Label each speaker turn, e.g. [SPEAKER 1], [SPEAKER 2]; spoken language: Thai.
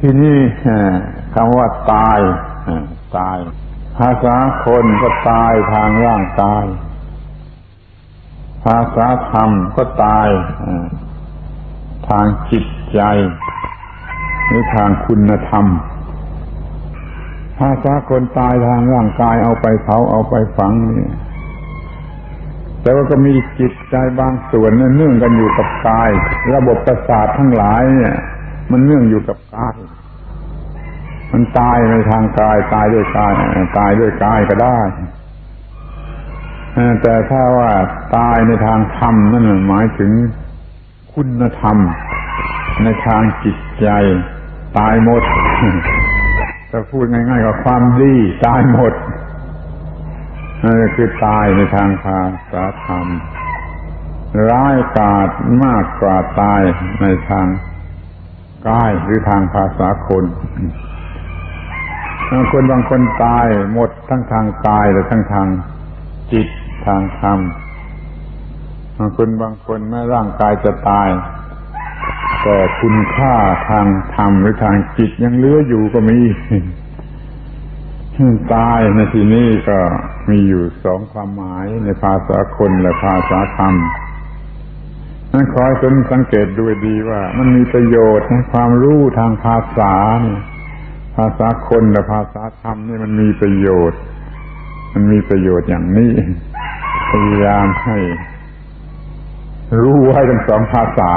[SPEAKER 1] ที่นี่คำว่าตายตาย ภาษาคนก็ตายทางร่างกาย ภาษาธรรมก็ตายทางจิตใจหรือทางคุณธรรม ภาษาคนตายทางร่างกายเอาไปเผาเอาไปฝังนี่แต่ว่าก็มีจิตใจบางส่วนเนื่องกันอยู่กับกาย ระบบประสาททั้งหลายเนี่ย มันเนื่องอยู่กับกาย มันตายในทางกาย ตายด้วยกาย ตายด้วยกายก็ได้แต่ถ้าว่าตายในทางธรรมนั่นหมายถึงคุณธรรม ในทางจิตใจ ตายหมดจะพูดง่ายๆก็ความดี ตายหมดนั่นคือตายในทางภาษาธรรม ร้ายกาจมากกว่าตายในทาง กายหรือทางภาษาคนบางคนบางคนตายหมดทั้งทางกายและทั้งทางจิตทางธรรมบางคนบางคนแม้ร่างกายจะตาย แต่คุณค่าทางธรรมหรือทางจิตยังเหลืออยู่ก็มีตายในที่นี้ก็มีอยู่สองความหมายในภาษาคนและภาษาธรรม นั้นขอให้คุณสังเกตดูดีว่า มันมีประโยชน์ในความรู้ทางภาษาเนี่ยภาษาคนและภาษาธรรมนี่มันมีประโยชน์ มันมีประโยชน์อย่างนี้ พยายามให้รู้ไว้ทั้งสองภาษา